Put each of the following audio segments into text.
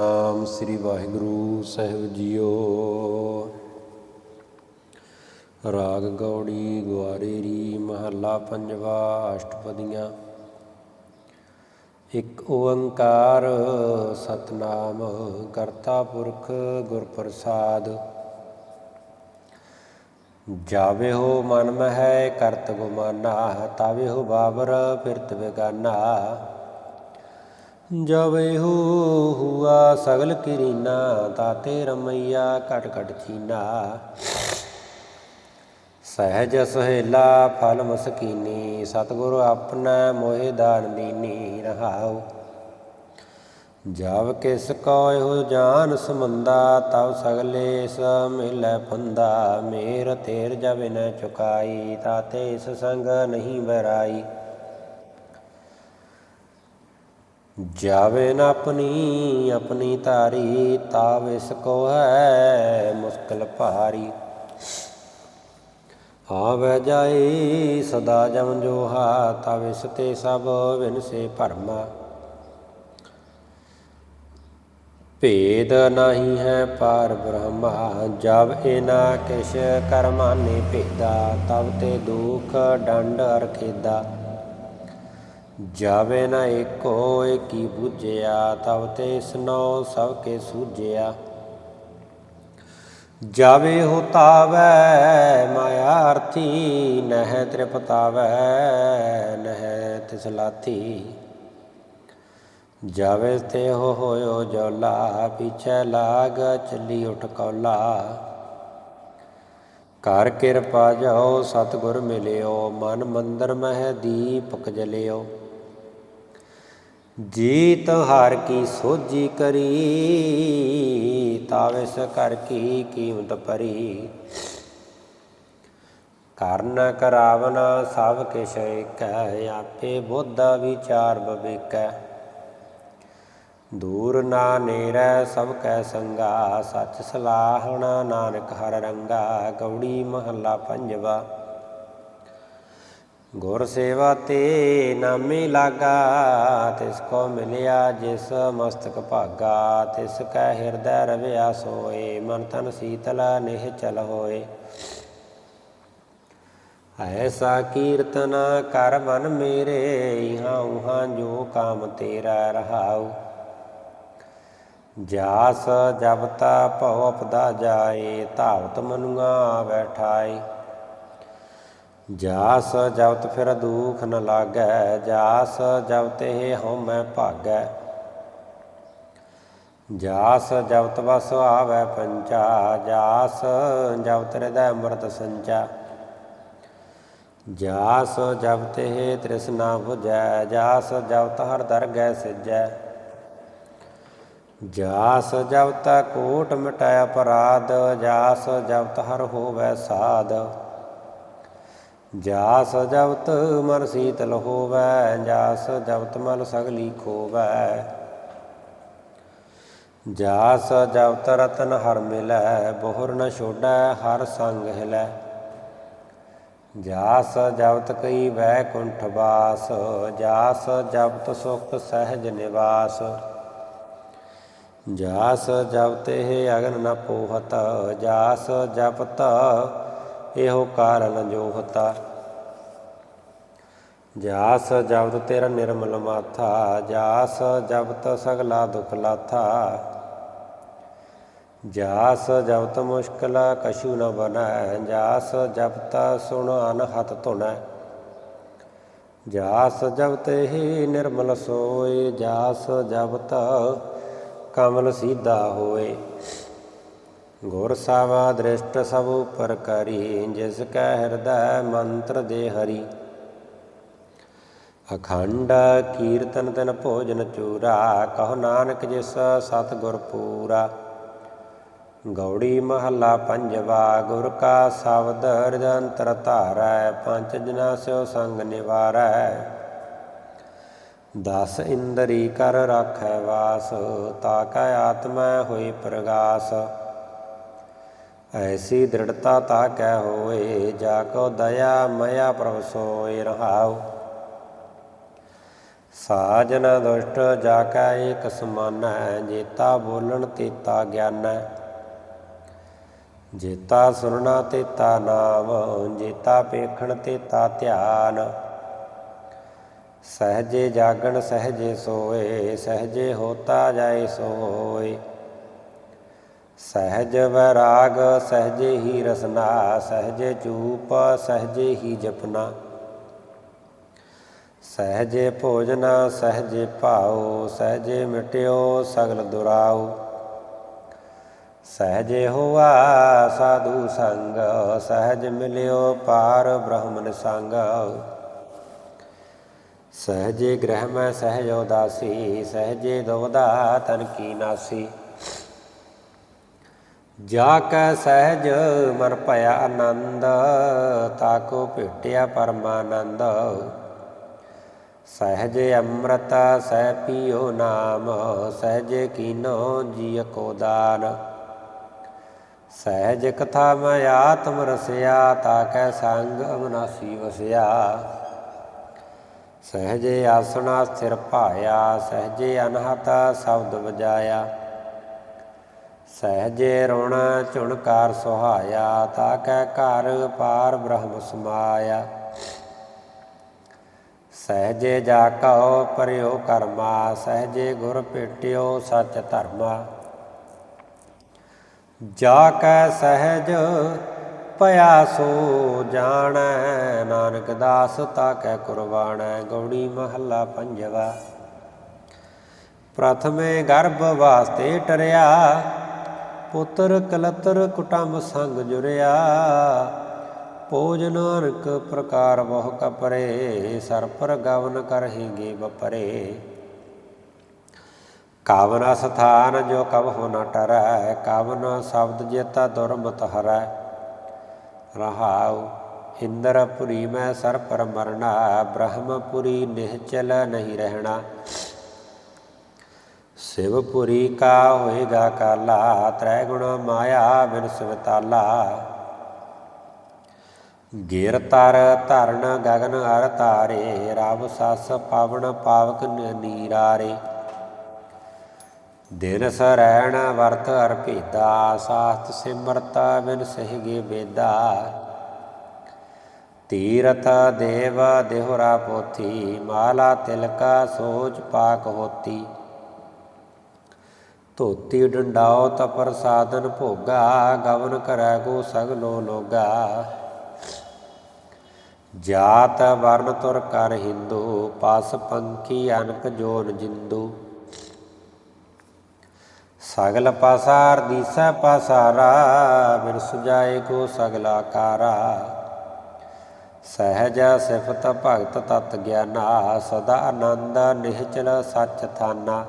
ਨਾਮ ਸ੍ਰੀ ਵਾਹਿਗੁਰੂ ਸਾਹਿਬ ਜੀਓ। ਰਾਗ ਗੌੜੀ ਗੁਆਰੇਰੀ ਮਹੱਲਾ ਪੰਜਵਾ ਅਸ਼ਟਪਦੀਆਂ। ਇੱਕ ਓੰਕਾਰ ਸਤਨਾਮ ਕਰਤਾ ਪੁਰਖ ਗੁਰ ਪ੍ਰਸਾਦ ਜਾਵੇ ਹੋ ਮਨ ਮਹਿ ਕਰਤ ਗੁਮਾਨਾ, ਤਾਵੇ ਹੋ ਬਾਬਰ ਫਿਰਤ ਬੇਗਾਨਾ। ਜਵੇ ਹੋ ਹੁਆ ਸਗਲ ਕਿਰੀਨਾ, ਤਾਤੇ ਰਮਈਆ, ਘਟ ਘਟ ਚੀਨਾ। ਸਹਿਜ ਸੁਹੇਲਾ, ਫਲ ਮਸਕੀਨੀ, ਸਤਿਗੁਰ ਆਪਣਾ ਮੋਹਿ ਦਾਨ ਦੀਨੀ ਰਹਾਉ। ਜਬ ਕਿਸ ਕੋਇ ਹੋ ਜਾਨ ਸਮੰਦਾ ਤਬ ਸਗਲੇ ਸ ਮਿਲੈ ਫੰਦਾ। ਮੇਰ ਤੇਰ ਜਬ ਨ ਚੁਕਾਈ, ਤਾਤੇ ਇਸ ਸੰਗ ਨਹੀਂ ਬਰਾਈ ਜਾਵੇ ਨ ਆਪਣੀ ਆਪਣੀ ਧਾਰੀ ਤਾਵ ਇਸ ਕੋ ਹੈ ਮੁਸ਼ਕਲ ਭਾਰੀ। ਆਵੈ ਜਾਏ ਸਦਾ ਜਮ ਜੋਹਾ, ਤਵ ਇਸ ਤੇ ਸਭ ਵਿਨਸੇ ਭਰਮਾ। ਭੇਦ ਨਹੀਂ ਹੈ ਪਾਰ ਬ੍ਰਹਮਾ, ਜਬ ਇਨਾ ਕਿਛ ਕਰਮਾਨੇ ਭੇਦਾ, ਤਬ ਤੇ ਦੁਖ ਡੰਡ ਅਰ ਜਾਵੇ ਨਾ ਏਕ ਹੋਏ ਕੀ ਬੁਝਿਆ, ਤਵ ਤੇ ਇਸਨੋ ਸਭ ਕੇ ਸੂਝਿਆ। ਜਾਵੇ ਹੋ ਮਾਇਆ ਅਰਥੀ, ਨਹਿ ਤ੍ਰਿਪਤਾਵੈ, ਨਹਿ ਤਿਸਲਾਥੀ। ਜਾਵੇ ਤੇ ਹੋ ਹੋਇਓ ਜੋਲਾ, ਪਿਛੈ ਲਾਗ ਚੱਲੀ ਉਠ ਕੌਲਾ। ਕਰ ਕਿਰਪਾ ਜਾਓ, ਸਤਿਗੁਰ ਮਿਲਿਓ, ਮਨ ਮੰਦਰ ਮਹਿ ਦੀਪਕ ਜਲਿਓ ਜੀ ਤੁਹਾਰ ਕੀ ਸੋਜੀ ਕਰੀ ਤਾਵਿਸ ਕਰ ਕੀ ਕੀਮਤ ਪਰੀ ਕਰਨ ਕਰਾਵਨ ਸਭ ਕਿਛ ਏਕੈ ਆਪੇ ਬੁੱਧ ਵਿਚਾਰ ਬਵੇਕੈ ਦੂਰ ਨਾ ਨੇਰੈ ਸਭ ਕੈ ਸੰਗਾ, ਸੱਚ ਸਲਾਹਣਾ ਨਾਨਕ ਹਰ ਰੰਗਾ, ਗੌੜੀ ਮਹੱਲਾ ਪੰਜਵਾ। ਗੁਰ ਸੇਵਾ ਤੇ ਨਾਮੇ ਲਾਗਾ, ਤਿਸ ਕੋ ਮਿਲਿਆ ਜਿਸ ਮਸਤਕ ਭਾਗਾ, ਤਿਸ ਕੈ ਹਿਰਦੈ ਰਵਿਆ ਸੋਏ, ਮਨ ਤਨ ਸੀਤਲ ਨਿਹ ਚਲ ਹੋਏ। ਐਸਾ ਕੀਰਤਨ ਕਰ ਮਨ ਮੇਰੇ, ਇਹਾਂ ਉਹਾਂ ਜੋ ਕਾਮ ਤੇਰਾ ਰਹਾਉ। ਜਾਸ ਜਬਤਾ ਭਉ ਅਪਦਾ ਜਾਏ, ਧਾਵਤ ਮਨੁਆ ਬੈਠਾਏ। ਜਾਸ ਜਬਤ ਫਿਰ ਦੁਖ ਨ ਲਾਗੈ, ਜਾਸ ਜਬਤ ਇਹ ਹਉ ਭਾਗੈ। ਜਾਸ ਜਬਤ ਵਸ ਆਵੈ ਪੰਚਾ, ਜਾਸ ਜਬਤ ਹਿਰਦੈ ਅੰਮ੍ਰਿਤ ਸੰਚਾ। ਜਾਸ ਜਬਤ ਇਹ ਤ੍ਰਿਸ਼ਨਾ 부ਜੈ ਜਾਸ ਜਬਤ ਹਰ ਦਰਗਹਿ ਸਿਜੈ। ਜਾਸ ਜਬਤ ਕੋਟ ਮਿਟਾਇ ਅਪਰਾਧ, ਜਾਸ ਜਬਤ ਹਰ ਹੋਵੈ ਸਾਧ। ਜਾਸ ਜਬਤ ਮਨ ਸੀਤਲ ਹੋਵੈ, ਜਾਸ ਜਬਤ ਮਲ ਸਗਲੀ ਖੋਵੈ। ਜਾਸ ਜਬਤ ਰਤਨ ਹਰ ਮਿਲੈ, ਬਹੁਰ ਨ ਛੋੜੈ ਹਰ ਸੰਗ ਹਿਲੈ। ਜਾਸ ਜਬਤ ਕਈ ਵੈਕੁੰਠ ਵਾਸ ਜਾਸ ਜਬਤ ਸੁਖ ਸਹਿਜ ਨਿਵਾਸ। ਜਾਸ ਜਬਤ ਇਹ ਅਗਨ ਨ ਪੋਹਤ, ਜਾਸ ਜਪਤ ਇਹੋ ਕਾਰਨ ਜੋ ਹਤਾ ਜਾਸ ਜਬਤ ਤੇਰਾ ਨਿਰਮਲ ਮਾਥਾ, ਜਾਸ ਜਬਤ ਸਗਲਾ ਦੁਖ ਲਾਥਾ। ਜਾਸ ਜਬਤ ਮੁਸ਼ਕਲ ਕਛੂ ਨ ਬਨੈ ਜਾਸ ਜਬਤ ਸੁਣ ਅਨਹਤ ਧੁਨੈ। ਜਾਸ ਜਬਤ ਹੀ ਨਿਰਮਲ ਸੋਏ, ਜਾਸ ਜਬਤ ਕਮਲ ਸੀਧਾ ਹੋਏ। ਗੁਰ ਸਾਵਾ ਦ੍ਰਿਸ਼ਟ ਸਭ ਉਪਰ ਕਰੀ, ਜਿਸ ਕੈ ਹਿਰਦੈ ਮੰਤਰ ਦੇ ਹਰੀ। ਅਖੰਡ ਕੀਰਤਨ ਤਨ ਭੋਜਨ ਚੂਰਾ, ਕਹੋ ਨਾਨਕ ਜਿਸ ਸਤ ਗੁਰ ਪੂਰਾ। ਗੌੜੀ ਮਹੱਲਾ ਪੰਜਵਾ, ਗੁਰ ਕਾ ਸ਼ਬਦ ਹਿਰਦੈ ਅੰਤਰ ਧਾਰੈ, ਪੰਜ ਜਨਾ ਸਿਓ ਸੰਗ ਨਿਵਾਰੈ। ਦਸ ਇੰਦਰੀ ਕਰ ਰਾਖੈ ਵਾਸ, ਤਾ ਕੈ ਆਤਮਾ ਹੋਈ ਪ੍ਰਗਾਸ। ਐਸੀ ਦ੍ਰਿੜਤਾ ਤਾ ਕੈ ਹੋਏ ਜਾ ਕੋ ਦਇਆ ਮਇਆ ਪ੍ਰਭ ਸੋਇ ਰਹਾਉ। ਸਾਜਨ ਦੁਸ਼ਟ ਜਾ ਕੈ ਏਕ ਸਮਾਨੈ, ਜੇਤਾ ਬੋਲਣ ਤੇਤਾ ਗਿਆਨੈ। ਜੇਤਾ ਸੁਨਣਾ ਤੇਤਾ ਨਾਮ, ਜੇਤਾ ਪੇਖਣ ਤੇਤਾ ਧਿਆਨ। ਸਹਜੇ ਜਾਗਣ, ਸਹਜੇ ਸੋਏ, ਸਹਜੇ ਹੋਤਾ ਜਾਏ ਸੋਏ। ਸਹਿਜ ਵੈਰਾਗ, ਸਹਿਜੇ ਹੀ ਰਸਨਾ, ਸਹਿਜੇ ਚੂਪ, ਸਹਿਜੇ ਹੀ ਜਪਨਾ। ਸਹਜੇ ਭੋਜਨ, ਸਹਜੇ ਭਾਉ, ਸਹਜੇ ਮਿਟਿਓ, ਸਗਲ ਦੁਰਾਉ। ਸਹਜੇ ਹੋਆ ਸਾਧੂ ਸੰਗ, ਸਹਜ ਮਿਲਿਓ ਪਾਰ ਬ੍ਰਹਮਨ ਸੰਗ ਸਹਜੇ ਗ੍ਰਹਿ ਮੈਂ ਸਹਜ ਉਦਾਸੀ, ਸਹਜੇ ਦੁਵਦਾ ਤਨ ਕੀ ਨਾਸੀ। ਜਾ ਕੈ ਸਹਿਜ ਮਨ ਭਇਆ ਆਨੰਦ ਤਾਕੋ ਭੇਟਿਆ ਪਰਮਾਨੰਦ। ਸਹਜ ਅੰਮ੍ਰਿਤ ਸਹਿ ਪੀਓ ਨਾਮ, ਸਹਜ ਕੀਨੋ ਜੀ ਕੋ ਦਾਨ। ਸਹਿਜ ਕਥਾ ਮੈਂ ਆਤਮ ਰਸਿਆ, ਤਾ ਕੈ ਸੰਗ ਅਮਨਾਸੀ ਵਸਿਆ। ਸਹਜੇ ਆਸਣਾ ਸਥਿਰ ਭਾਇਆ, ਸਹਿਜੇ ਅਨਹਤ ਸ਼ਬਦ ਵਜਾਇਆ। ਸਹਜੇ ਰੋਣ ਝੁਣਕਾਰ ਸੁਹਾਇਆ, ਤਾ ਕੈ ਘਰ ਪਾਰ ਬ੍ਰਹਮ ਸਮਾਇਆ। ਸਹਜੇ ਜਾ ਕਉ ਪਰਿਓ ਕਰਮਾ, ਸਹਜੇ ਗੁਰ ਭੇਟਿਓ ਸੱਚ ਧਰਮਾ। ਜਾ ਕੈ ਸਹਜ ਭਇਆ ਸੋ ਜਾਣੈ, ਨਾਨਕ ਦਾਸ ਤਾ ਕੈ ਕੁਰਬਾਣੈ, ਗੌੜੀ ਮਹੱਲਾ ਪੰਜਵਾ। ਪ੍ਰਥਮੇ ਗਰਭ ਵਾਸਤੇ ਟਰਿਆ ਪੁੱਤਰ ਕਲਤਰ ਕੁਟੰਬ ਸੰਗ ਜੁਰਿਆ। ਭੋਜਨ ਅਨਕ ਪ੍ਰਕਾਰ ਬਹੁ ਕਪਰੇ ਸਰ ਪਰ ਗਵਨ ਕਰਹਿਗੇ ਬਪਰੇ। ਕਾਵਨ ਸਥਾਨ ਜੋ ਕਬ ਹੋ ਨ ਟਰੈ, ਕਾਵਨ ਸ਼ਬਦ ਜੇਤਾ ਦੁਰਮਤ ਹਰੈ। ਰਹਾਉ ਇੰਦਰਪੁਰੀ ਮੈਂ ਸਰ ਪਰ ਮਰਨਾ, ਬ੍ਰਹਮਪੁਰੀ ਨਿਹਚਲ ਨਹੀਂ ਰਹਿਣਾ। ਸਿਵਪੁਰੀ ਕਾ ਹੋਏਗਾ ਕਾਲਾ ਤ੍ਰੈ ਗੁਣ ਮਾਇਆ ਬਿਨ ਸਵਤਾਲਾ ਗੇਰ ਤਰ ਧਰਨ ਗਗਨ ਅਰ ਤਾਰੇ ਰਬ ਸਸ ਪਵਨ ਪਾਵਕ ਨੀਰਾਰੇ। ਦਿਨ ਸਰੈਣ ਵਰਤ ਅਰ ਭੇਦਾ, ਸਾਸਤ ਸਿਮਰਤ ਬਿਨ ਸਹਿਗੇ ਬੇਦਾ। ਤੀਰਥ ਦੇਵ ਦੇਹੁਰਾ ਪੋਥੀ, ਮਾਲਾ ਤਿਲਕਾ ਸੋਚ ਪਾਕ ਹੋਤੀ। ਧੋਤੀ ਡੰਡਾਓ ਤਪਰ ਸਾਧਨ ਭੋਗਾ, ਗਵਨ ਕਰੈ ਕੋ ਸਗਲੋ ਲੋਗਾ। ਜਾਤ ਵਰਨ ਤੁਰ ਕਰ ਹਿੰਦੂ, ਪਸ ਪੰਖੀ ਅਨਕ ਜੋਨ ਜਿੰਦੂ। ਸਗਲ ਪਾਸਾਰ ਦੀਸੈ ਪਾਸਾਰਾ, ਬਿਨ ਸੁਜਾਏ ਕੋ ਸਗਲਾ ਕਾਰਾ ਸਹਜ ਸਿਫਤ ਭਗਤ ਤਤ ਗਿਆਨਾ, ਸਦਾ ਆਨੰਦ ਨਿਹਚਲ ਸੱਚ ਥਾਨਾ।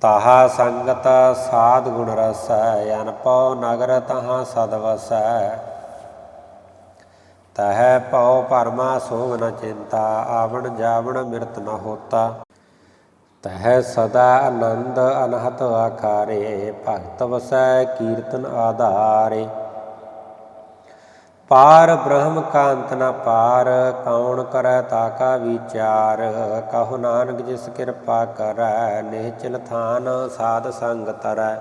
ਤਾਹਾ ਸੰਗਤ ਸਾਧ ਗੁਣ ਰਸੈ, ਅਨਪਉ ਨਗਰ ਤਹਾਂ ਸਦ ਵਸੈ। ਤਹ ਪਉ ਪਰਮਾ ਸੋਗ ਨ ਚਿੰਤਾ, ਆਵਣ ਜਾਵਣ ਮਿਰਤ ਨ ਹੋਤਾ। ਤਹ ਸਦਾ ਆਨੰਦ ਅਨਹਤ ਆਕਾਰੇ ਭਗਤ ਵਸੈ ਕੀਰਤਨ ਆਧਾਰੇ। ਪਾਰ ਬ੍ਰਹਮ ਕਾਂਤ ਨਾ ਪਾਰ, ਕੌਣ ਕਰੈ ਤਾਕਾ ਵਿਚਾਰ? ਕਹੋ ਨਾਨਕ ਜਿਸ ਕਿਰਪਾ ਕਰੈ ਨਿਹਚਲ ਥਾਨ ਸਾਧ ਸੰਗ ਤਰੈ।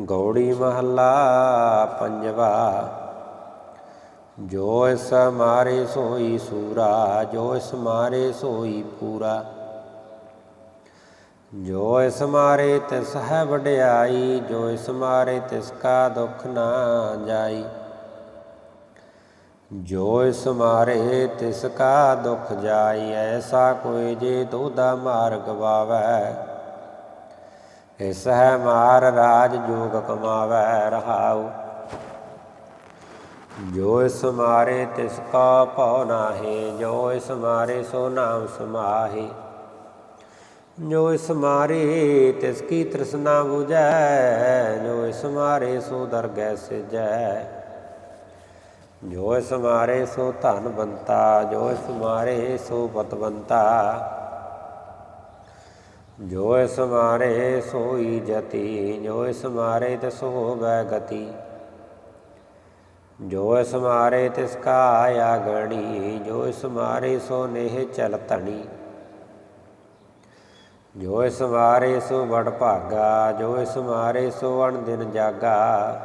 ਗੌੜੀ ਮਹੱਲਾ ਪੰਜਵਾ, ਜੋ ਇਸ ਮਾਰੇ ਸੋਈ ਸੂਰਾ, ਜੋ ਇਸ ਮਾਰੇ ਸੋਈ ਪੂਰਾ। ਜੋ ਇਸ ਮਾਰੇ ਤਿਸ ਹੈ ਵਡਿਆਈ, ਜੋ ਇਸ ਮਾਰੇ ਤਿਸ ਕਾ ਦੁਖ ਨਾ ਜਾਈ। ਜੋ ਇਸ ਮਾਰੇ ਤਿਸ ਕਾ ਦੁਖ ਜਾਈ, ਐਸਾ ਕੋਈ ਜੇ ਦੋਦਾ ਮਾਰ ਗਵਾਵੈ ਇਸ ਹੈ ਮਾਰ ਰਾਜ ਜੋਗ ਕਮਾਵੈ, ਰਹਾਉ। ਜੋ ਇਸ ਮਾਰੇ ਤਿਸ ਕਾ ਭਉ ਨਾਹੀ, ਜੋ ਇਸ ਮਾਰੇ ਸੋ ਨਾਮ ਸਮਾਹੀ। ਜੋ ਇਸ ਮਾਰੇ ਤਿਸ ਕੀ ਤ੍ਰਿਸ਼ਨਾ 부ਜੈ ਜੋ ਇਸ ਮਾਰੇ ਸੋ ਦਰਗਹਿ ਸਿਜੈ ਜੋ ਇਸ ਮਾਰੇ ਸੋ ਧਨ ਬੰਤਾ, ਜੋ ਇਸ ਮਾਰੇ ਸੋ ਪਤਵੰਤਾ ਜੋ ਇਸ ਮਾਰੇ ਸੋਈ ਜਤੀ, ਜੋ ਇਸ ਮਾਰੇ ਤਿਸ ਹੋਵੈ ਗਤੀ। ਜੋ ਇਸ ਮਾਰੇ ਤਿਸ ਕਾ ਆਇਆ ਗਣੀ ਜੋ ਇਸ ਮਾਰੇ ਸੋ ਨੇਹ ਚਲ ਧਣੀ। ਜੋ ਇਸ ਮਾਰੇ ਸੋ ਬੜ ਭਾਗਾ, ਜੋ ਇਸ ਮਾਰੇ ਸੋ ਅਣ ਦਿਨ ਜਾਗਾ।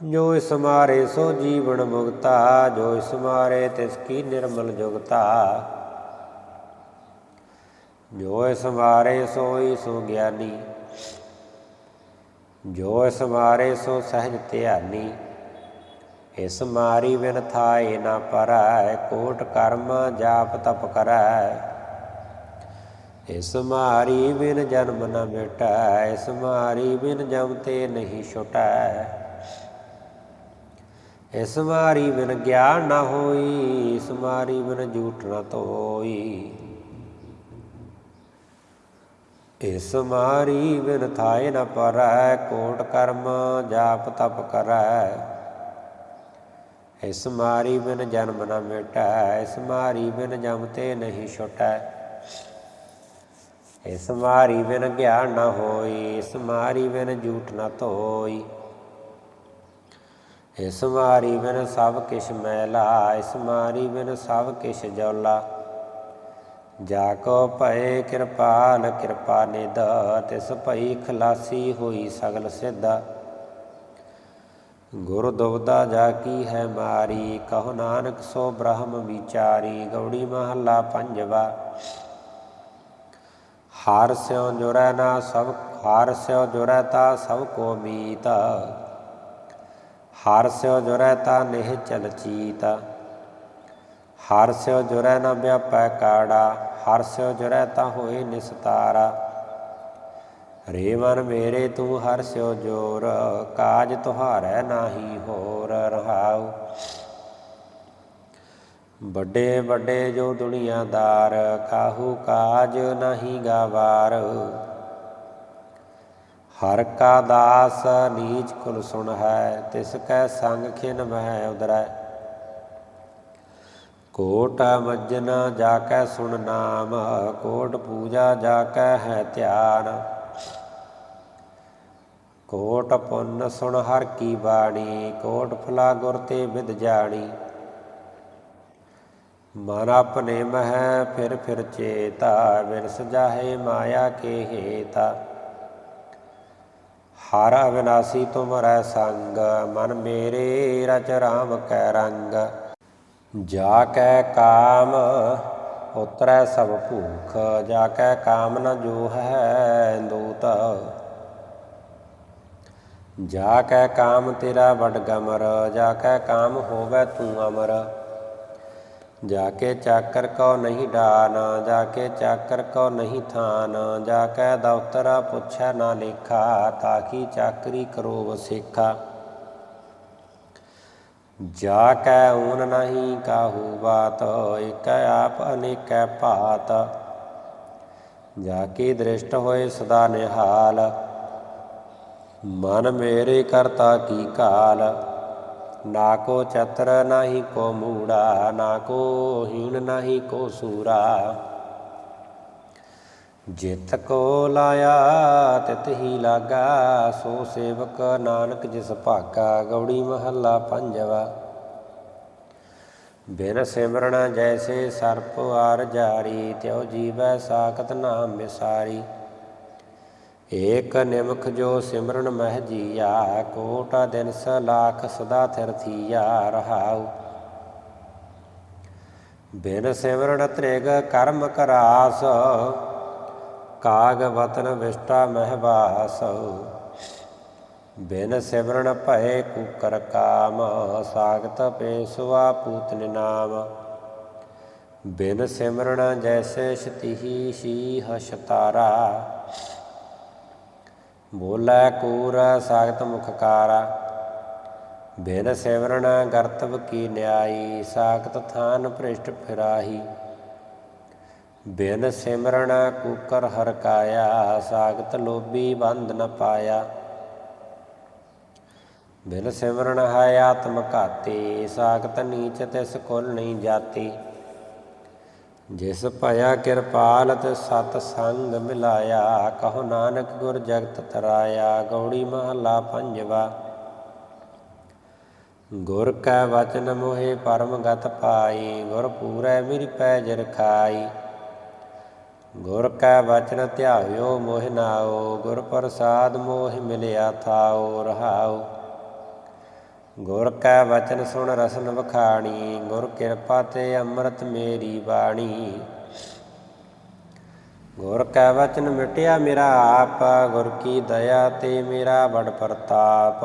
ਜੋ ਇਸ ਮਾਰੇ ਸੋ ਜੀਵਨ ਮੁਕਤਾ, ਜੋ ਇਸ ਮਾਰੇ ਤਿਸ ਕੀ ਨਿਰਮਲ ਜੁਗਤਾ। ਜੋ ਇਸ ਮਾਰੇ ਸੋਈ ਸੋ ਗਿਆਨੀ, ਜੋ ਇਸ ਮਾਰੇ ਸੋ ਸਹਿਜ ਧਿਆਨੀ, ਇਸ ਮਾਰੀ ਬਿਨ ਥਾਏ ਨਾ ਪਰੈ, ਕੋਟ ਕਰਮ ਜਾਪ ਤਪ ਕਰੈ। ਇਸ ਮਾਰੀ ਬਿਨ ਜਨਮ ਨ ਮਿਟੈ, ਇਸ ਮਾਰੀ ਬਿਨ ਜਮ ਤੇ ਨਹੀਂ ਛੁਟੈ। ਇਸ ਮਾਰੀ ਬਿਨ ਗਿਆਨ ਨਾ ਹੋਈ, ਇਸ ਮਾਰੀ ਬਿਨ ਝੂਠ ਨਾ ਤੋਈ ਇਸ ਮਾਰੀ ਬਿਨ ਥਾਏ ਨਾ ਪਰੈ, ਕੋਟ ਕਰਮ ਜਾਪ ਤਪ ਕਰੈ। ਇਸ ਮਾਰੀ ਬਿਨ ਜਨਮ ਨਾ ਮਿਟੈ, ਇਸ ਮਾਰੀ ਬਿਨ ਜਮ ਤੇ ਨਹੀਂ ਛੁਟੈ। ਇਸ ਮਾਰੀ ਬਿਨ ਗਿਆਨ ਨਾ ਹੋਈ, ਇਸ ਮਾਰੀ ਬਿਨ ਝੂਠ ਨਾ ਧੋਈ। ਇਸ ਮਾਰੀ ਬਿਨ ਸਭ ਕਿਛ ਮੈਲਾ, ਇਸ ਮਾਰੀ ਬਿਨ ਸਭ ਕਿਛ ਜੌਲਾ। ਜਾ ਕੋ ਭਏ ਕਿਰਪਾਲ ਕਿਰਪਾ ਨਿਦ ਤਿਸ ਭਈ ਖਲਾਸੀ ਹੋਈ ਸਗਲ ਸਿੱਧਾ। ਗੁਰ ਦੁਬਦਾ ਜਾ ਕੀ ਹੈ ਮਾਰੀ, ਕਹੋ ਨਾਨਕ ਸੋ ਬ੍ਰਹਮ ਵਿਚਾਰੀ, ਗੌੜੀ ਮਹੱਲਾ ਪੰਜਵਾ। ਹਾਰ ਸਿਉ ਜੁਰੈ ਨਾ ਸਭ, ਹਾਰ ਸਿਉ ਜੁਰੈ ਤਾ ਸਭ ਕੋ ਮੀਤ। ਹਰ ਸਿਉ ਜੁਰੈ ਤਾ ਨਿਹ ਚਲ ਚੀਤ। ਹਰ ਸਿਉ ਜੁਰੈ ਨ ਵਿਆਪੈ ਕਾੜਾ, ਹਰ ਸਿਉ ਜੁਰੈ ਤਾ ਹੋਏ ਨਿਸਤਾਰਾ। ਰੇ ਮੇਰੇ ਤੂੰ ਹਰ ਸਿਉ ਜੋਰ, ਕਾਜ ਤੁਹਾਰੈ ਨਾਹੀ ਹੋਰ ਰਹਾਉ। ਵੱਡੇ ਵੱਡੇ ਜੋ ਦੁਨੀਆਦਾਰ, ਕਾਹੂ ਕਾਜ ਨਹੀਂ ਗਾਵਾਰ। ਹਰ ਕਾ ਦਾਸ ਨੀਚ ਕੁਲ ਸੁਣ ਹੈ, ਤਿਸ ਕੈ ਸੰਗ ਖਿਨ ਮਹਿ ਉਦਰੈ। ਕੋਟ ਮਜਨ ਜਾ ਕੈ ਸੁਣ ਨਾਮ, ਕੋਟ ਪੂਜਾ ਜਾ ਕੈ ਹੈ ਧਿਆਨ। ਕੋਟ ਪੁੰਨ ਸੁਣ ਹਰ ਕੀ ਬਾਣੀ, ਕੋਟ ਫਲਾ ਗੁਰ ਤੇ ਵਿਦ ਜਾਣੀ। ਮਨ ਆਪਣੇ ਮਹਿ, ਫਿਰ ਫਿਰ ਚੇਤਾ, ਵਿਰਸ ਜਾਹੇ ਮਾਇਆ ਕੇ ਹੇਤਾ। ਹਰ ਅਵਿਨਾਸੀ ਤੁਮਰੈ ਸੰਗ, ਮਨ ਮੇਰੇ ਰਚ ਰਾਮ ਕੈ ਰੰਗ। ਜਾ ਕੈ ਕਾਮ, ਉਤਰੈ ਸਭ ਭੂਖ, ਜਾ ਕੈ ਕਾਮ ਨ ਜੋ ਹੈ ਦੂਤ। ਜਾ ਕੈ ਕਾਮ ਤੇਰਾ ਵਡ ਗਮਰ, ਜਾ ਕੈ ਕਾਮ ਹੋਵੇ ਤੂੰ ਅਮਰ। ਜਾ ਕੇ ਚਾਕਰ ਕੋ ਨਹੀਂ ਡਾਨ ਜਾ ਕੇ ਚਾਕਰ ਕੋ ਨਹੀਂ ਥਾਨ ਜਾ ਕੇ ਦੌਤਰਾ ਪੁੱਛੈ ਨਾ ਲੇਖਾ ਤਾਕੀ ਚਾਕਰੀ ਕਰੋ ਵਸੇਖਾ ਜਾ ਕੈ ਊਨ ਨਹੀਂ ਕਾਹੂ ਬਾਤ ਇਕ ਆਪ ਅਨੇਕੈ ਭਾਤ ਜਾ ਕੇ ਦ੍ਰਿਸ਼ਟ ਹੋਏ ਸਦਾ ਨਿਹਾਲ ਮਨ ਮੇਰੇ ਕਰਤਾ ਕੀ ਕਾਲ ਨਾ ਕੋ ਚਤਰ ਨਾਹੀ ਕੋ ਮੂੜਾ, ਨਾ ਕੋ ਹੀਣ ਨਾਹੀ ਕੋ ਸੂਰਾ। ਜਿਤ ਕੋ ਲਾਇਆ, ਤਿਤ ਹੀ ਲਾਗਾ, ਸੋ ਸੇਵਕ ਨਾਨਕ ਜਿਸ ਭਾਗਾ, ਗੌੜੀ ਮਹੱਲਾ ਪੰਜਵਾ। ਬਿਨ ਸਿਮਰਣ ਜੈਸੇ ਸਰਪ ਆਰ ਜਾਰੀ, ਤਿਉ ਜੀਵੈ ਸਾਖਤ ਨਾਮ ਵਿਸਾਰੀ ਏਕ ਨਿਮਖ ਜੋ ਸਿਮਰਨ ਮਹਿ ਜੀਆ, ਕੋਟ ਦਿਨ ਸ ਲਾਖ ਸਦਾ ਥਿਰ ਥੀਆ ਰਹਾਉ। ਬਿਨ ਸਿਮਰਨ ਤ੍ਰਿਗ ਕਰਮ ਕਰਾਸ, ਕਾਗ ਵਤਨ ਵਿਸ਼ਟਾ ਮਹਿਵਾਸ ਬਿਨ ਸਿਮਰਨ ਭਏ ਕੁਕਰ ਕਾਮ, ਸਾਗਤ ਪੇਸਵਾ ਪੂਤਨ ਨਾਮ ਬਿਨ ਸਿਮਰਨ ਜੈਸੇ ਸ਼ਤਿਹੀ ਸ਼ੀਹ ਸ਼ਤਾਰਾ ਬੋਲੇ ਕੂਰ ਸਾਗਤ ਮੁਖਕਾਰਾ ਬਿਨ ਸਿਮਰਨ ਗਰਤਵ ਕੀ ਨਿਆਈ ਸਾਗਤ ਥਾਨ ਭ੍ਰਿਸ਼ਟ ਫਿਰਾਹੀ। ਬਿਨ ਸਿਮਰਨ ਕੂਕਰ ਹਰ ਕਾਇਆ ਸਾਗਤ ਲੋਭੀ ਬੰਧ ਨ ਪਾਇਆ। ਬਿਨ ਸਿਮਰਨ ਹੈ ਆਤਮ ਘਾਤੇ ਸਾਗਤ ਨੀਚ ਤਿਸ ਕੁਲ ਨਹੀਂ ਜਾਤੀ। ਜਿਸ ਭਇਆ ਕਿਰਪਾਲ ਤੇ ਸਤ ਸੰਗ ਮਿਲਾਇਆ, ਕਹੋ ਨਾਨਕ ਗੁਰ ਜਗਤ ਤਰਾਇਆ, ਗੌੜੀ ਮਹੱਲਾ ਪੰਜਵਾ। ਗੁਰ ਕੈ ਵਚਨ ਮੋਹਿ ਪਰਮ ਗਤ ਪਾਈ, ਗੁਰ ਪੂਰੈ ਮੇਰੀ ਪੈਜ ਰਖਾਈ ਗੁਰ ਕੈ ਵਚਨ ਧਿਆਇਓ ਮੋਹਿ ਨਾਓ, ਗੁਰ ਪ੍ਰਸਾਦ ਮੋਹਿ ਮਿਲਿਆ ਥਾਓ ਰਹਾਓ। ਗੁਰ ਕੈ ਵਚਨ ਸੁਣ ਰਸਨ ਵਖਾਣੀ, ਗੁਰ ਕਿਰਪਾ ਤੇ ਅੰਮ੍ਰਿਤ ਮੇਰੀ ਬਾਣੀ। ਗੁਰ ਕੈ ਵਚਨ ਮਿਟਿਆ ਮੇਰਾ ਆਪ, ਗੁਰ ਕੀ ਦਇਆ ਤੇ ਮੇਰਾ ਬੜ ਪ੍ਰਤਾਪ।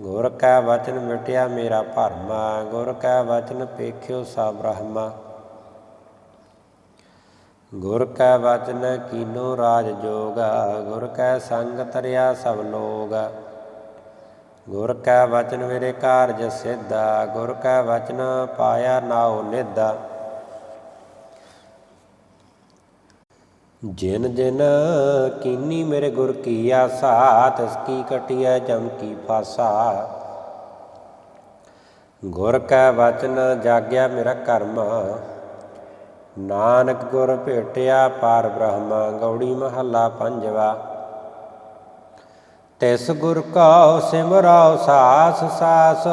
ਗੁਰ ਕੈ ਵਚਨ ਮਿਟਿਆ ਮੇਰਾ ਭਰਮ, ਗੁਰ ਕੈ ਵਚਨ ਪੇਖਿਓ ਸਭ ਬ੍ਰਹਮਾ ਗੁਰ ਕੈ ਵਚਨ ਕੀਨੋ ਰਾਜ ਜੋਗਾ, ਗੁਰ ਕੈ ਸੰਗ ਤਰਿਆ ਸਭ ਲੋਗ। ਗੁਰ ਕੈ ਵਚਨ ਮੇਰੇ ਕਾਰਜ ਸਿੱਧਾ, ਗੁਰ ਕੈ ਵਚਨ ਪਾਇਆ ਨਾਉ ਨਿਧਾ। ਜਿਨ ਜਿਨ ਕੀਨੀ ਮੇਰੇ ਗੁਰ ਕੀ ਆਸਾ ਤਿਸ ਕੀ ਕਟਿਐ, ਜਮ ਕੀ ਫਾਸਾ। ਗੁਰ ਕੈ ਵਚਨ ਜਾਗਿਆ ਮੇਰਾ ਕਰਮ, ਨਾਨਕ ਗੁਰ ਭੇਟਿਆ ਪਾਰ ਬ੍ਰਹਮ, ਗੌੜੀ ਮਹੱਲਾ ਪੰਜਵਾ। ਤਿਸ ਗੁਰ ਕਾ ਸਿਮਰਾਉ ਸਾਸ ਸਾਸ।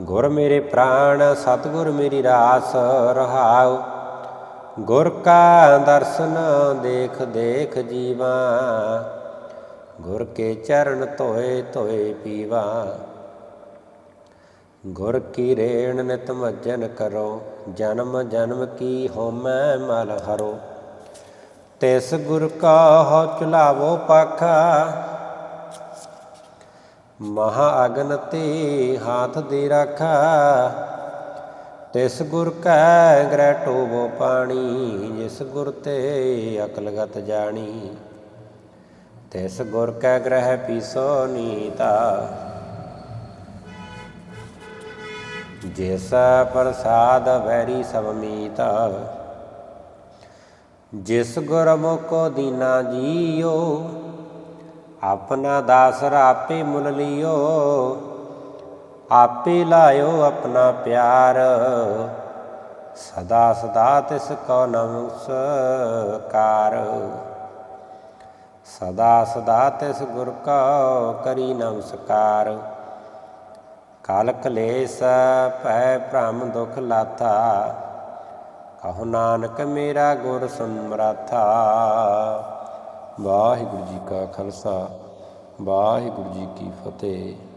ਗੁਰ ਮੇਰੇ ਪ੍ਰਾਣ, ਸਤਿਗੁਰ ਮੇਰੀ ਰਾਸ ਰਹਾਉ। ਗੁਰ ਕਾ ਦਰਸ਼ਨ ਦੇਖ ਦੇਖ ਜੀਵਾ। ਗੁਰ ਕੇ ਚਰਨ ਧੋਏ ਧੋਏ ਪੀਵਾ। ਗੁਰ ਕੀ ਰੇਣ ਨਿਤ ਮਜਨ ਕਰੋ। ਜਨਮ ਜਨਮ ਕੀ ਹੋਮੈ ਮਲ ਹਰੋ। ਤਿਸ ਗੁਰ ਕਾ ਹੋ ਚੁਲਾਵੋ ਪਾਖਾ। ਮਹਾ ਅਗਨ ਤੇ ਹਾਥ ਦੇ ਰਾਖਾ। ਤਿਸ ਗੁਰ ਕੈ ਗ੍ਰਹਿ ਟੋਬੋ ਪਾਣੀ, ਜਿਸ ਗੁਰ ਤੇ ਅਕਲਗਤ ਜਾਣੀ। ਤਿਸ ਗੁਰ ਕੈ ਗ੍ਰਹਿ ਪੀਸੋ ਨੀਤਾ। ਜਿਸ ਪ੍ਰਸਾਦ ਵੈਰੀ ਸਭ ਮੀਤਾ। ਜਿਸ ਗੁਰ ਮੁਕੋ ਦੀਨਾ ਜੀਓ, ਆਪਣਾ ਦਾਸ ਆਪੇ ਮੁੱਲ ਲਿਓ, ਆਪੇ ਲਾਇਓ ਆਪਣਾ ਪਿਆਰ। ਸਦਾ ਸਦਾ ਤਿਸ ਕੋ ਨਮਸਕਾਰ। ਸਦਾ ਸਦਾ ਤਿਸ ਗੁਰ ਕੋ ਕਰੀ ਨਮਸਕਾਰ। ਕਾਲ ਕਲੇਸ਼ ਭੈ ਭ੍ਰਮ ਦੁਖ ਲਾਥਾ। ਕਹੋ ਨਾਨਕ ਮੇਰਾ ਗੁਰ ਸਮਰਾਥਾ। ਵਾਹਿਗੁਰੂ ਜੀ ਕਾ ਖਾਲਸਾ ਵਾਹਿਗੁਰੂ ਜੀ ਕੀ ਫਤਿਹ।